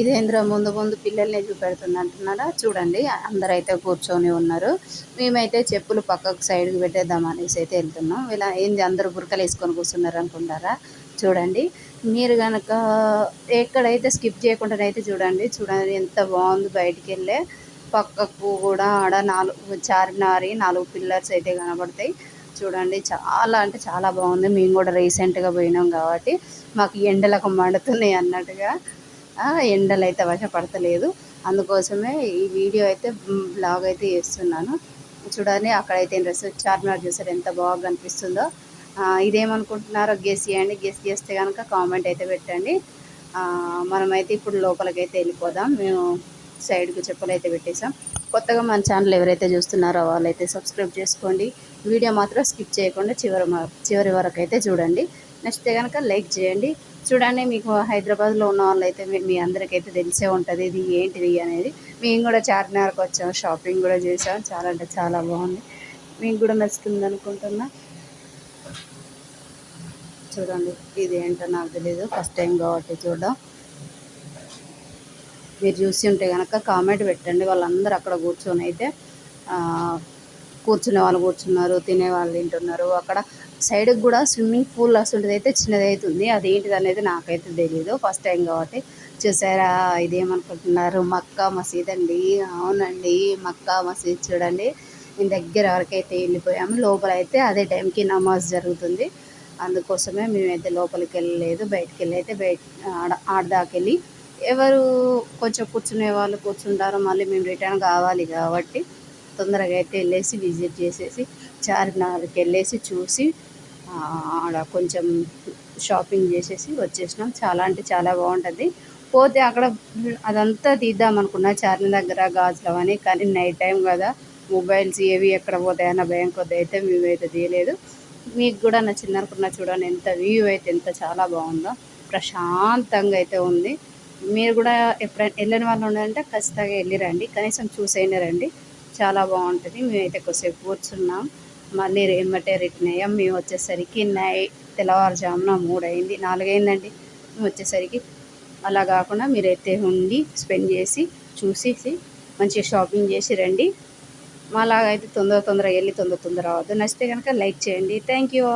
ఇదేంద్ర ముందు ముందు పిల్లల్ని చూపెడుతుంది అంటున్నారా? చూడండి అందరైతే కూర్చొని ఉన్నారు. మేమైతే చెప్పులు పక్కకు సైడ్కి పెట్టేద్దాం అనేసి అయితే వెళ్తున్నాం. ఇలా ఏంది అందరూ బురకలు వేసుకొని కూర్చున్నారు అనుకుంటారా? చూడండి మీరు కనుక ఎక్కడైతే స్కిప్ చేయకుండా అయితే చూడండి చూడండి ఎంత బాగుంది బయటికి వెళ్ళే. పక్కకు కూడా ఆడ నాలుగు చార్మినారి నాలుగు పిల్లర్స్ అయితే కనబడతాయి. చూడండి చాలా అంటే చాలా బాగుంది. మేము కూడా రీసెంట్గా పోయినాం కాబట్టి మాకు ఎండలకు మండుతున్నాయి అన్నట్టుగా. ఎండలు అయితే వశపడతలేదు అందుకోసమే ఈ వీడియో అయితే బ్లాగ్ అయితే చేస్తున్నాను. చూడండి అక్కడైతే డ్రెస్ చార్మినార్ చూసారు ఎంత బాగా కనిపిస్తుందో ఇదేమనుకుంటున్నారో గెస్ చేయండి. గెస్ చేస్తే కనుక కామెంట్ అయితే పెట్టండి. మనమైతే ఇప్పుడు లోపలికైతే వెళ్ళిపోదాం. మేము సైడ్కు చెప్పులు అయితే పెట్టేసాం కొత్తగా మన ఛానల్ ఎవరైతే చూస్తున్నారో వాళ్ళైతే సబ్స్క్రైబ్ చేసుకోండి. వీడియో మాత్రం స్కిప్ చేయకుండా చివరి చివరి వరకు అయితే చూడండి. నచ్చితే కనుక లైక్ చేయండి. చూడండి మీకు హైదరాబాద్లో ఉన్న వాళ్ళైతే మీ అందరికైతే తెలిసే ఉంటుంది ఇది ఏంటిది అనేది. మేము కూడా చార్మినార్కి వచ్చాము షాపింగ్ కూడా చేసాం చాలా అంటే చాలా బాగుంది. మీకు కూడా నచ్చుతుంది అనుకుంటున్నా. చూడండి ఇది ఏంటో నాకు తెలీదు. ఫస్ట్ టైం కాబట్టి చూడడం మీరు చూసి ఉంటే కనుక కామెంట్ పెట్టండి. వాళ్ళందరూ అక్కడ కూర్చొని అయితే కూర్చునే వాళ్ళు కూర్చున్నారు తినే వాళ్ళు తింటున్నారు. అక్కడ సైడ్కి కూడా స్విమ్మింగ్ పూల్ అసలు అయితే చిన్నది అవుతుంది అదేంటిది అనేది నాకైతే తెలియదు ఫస్ట్ టైం కాబట్టి చూసారా ఇదేమనుకుంటున్నారు? మక్కా మసీద్ అండి. అవునండి. మక్కా మసీద్ చూడండి. మేము దగ్గర వరకైతే వెళ్ళిపోయాము. లోపల అయితే అదే టైంకి నమాజ్ జరుగుతుంది. అందుకోసమే మేమైతే లోపలికి వెళ్ళలేదు. బయటికి వెళ్ళి అయితే బయట ఆడ ఆడదాకెళ్ళి ఎవరు కొంచెం కూర్చునే వాళ్ళు కూర్చుంటారో మళ్ళీ మేము రిటర్న్ కావాలి కాబట్టి తొందరగా అయితే వెళ్ళేసి విజిట్ చేసేసి చార్మినార్కి వెళ్ళేసి చూసి ఆడ కొంచెం షాపింగ్ చేసేసి వచ్చేసినాం. చాలా అంటే చాలా బాగుంటుంది. పోతే అక్కడ అదంతా తీద్దాం అనుకున్నా చార్మినార్ దగ్గర గాజులు అని కానీ నైట్ టైం కదా. మొబైల్స్ ఏవి ఎక్కడ పోతాయన్న భయం కొద్ది అయితే మేమైతే తీయలేదు. మీకు కూడా నచ్చింది అనుకున్నా చూడండి ఎంత వ్యూ అయితే ఎంత చాలా బాగుందో. ప్రశాంతంగా అయితే ఉంది. మీరు కూడా ఎప్పుడైనా వెళ్ళని వాళ్ళు ఉండాలంటే ఖచ్చితంగా వెళ్ళిరండి కనీసం చూసైనా రండి. చాలా బాగుంటుంది. మేమైతే కొద్దిసేపు కూర్చున్నాం. మళ్ళీ ఎమ్మటే రిటర్న్ అయ్యాం. మేము వచ్చేసరికి నై తెల్లవారుజామున మూడు అయింది నాలుగైందండి. మేము వచ్చేసరికి అలా కాకుండా మీరైతే ఉండి స్పెండ్ చేసి చూసేసి మంచిగా షాపింగ్ చేసి రండి. మాలాగైతే తొందర తొందరగా వెళ్ళి తొందర తొందర రావద్దు. నచ్చితే కనుక లైక్ చేయండి. Thank you.